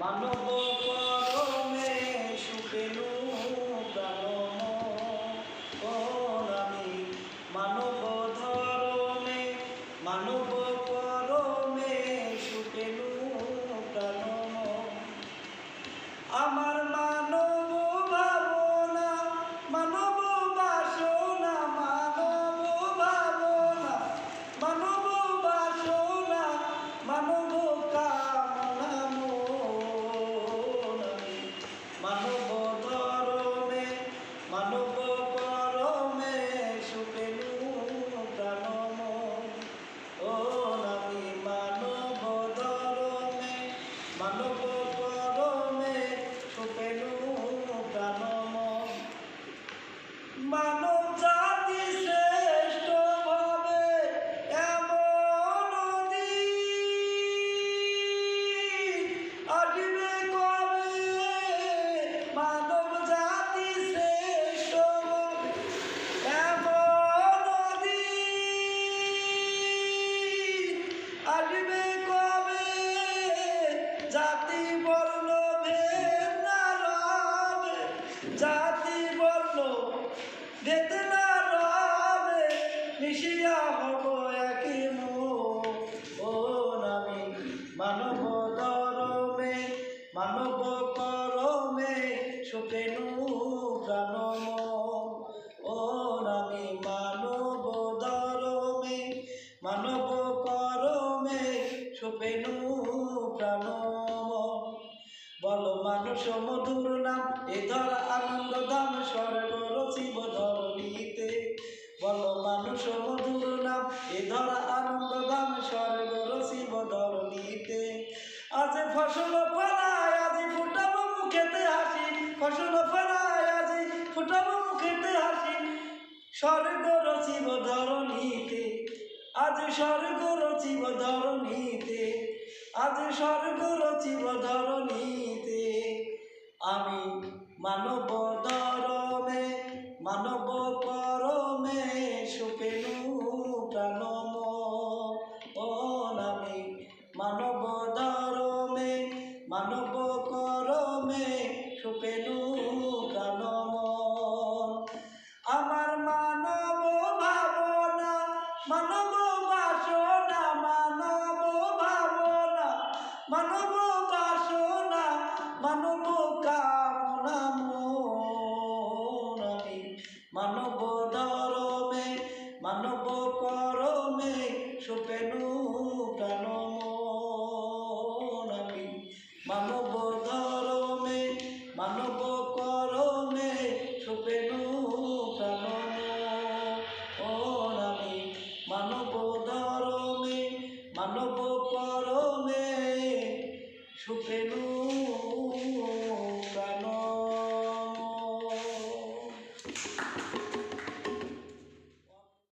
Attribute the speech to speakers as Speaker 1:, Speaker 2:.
Speaker 1: মানব মানব পরমে সুখেনু প্রাণম মানব জাতি বর্ণ ভেদ না রবে, মিশিয়া হব একই ও নামি, মানব ধরমে মানব করমে সুখেনু প্রাণম ও নামি, মানব ধরমে মানব করমে সুখেনু প্রাণম বল, মানুষ মধুর ফসল ফলায় আজি ফুটাব মুখেতে হাসি। ফসল ফলায় আজি ফুটাব মুখেতে হাসি। স্বর্গ রচিব ধরণীতে, আজ স্বর্গ রচিব ধরণীতে, আজ স্বর্গ রচিব ধরণীতে। আমি মানব ধরমে মানব বাসনা, মানব ভাবনা, মানব বাসনা, মানব কামনা আমি। মানব ধরমে মানব করমে সুপেনু প্রাণম আমি। মানব মানব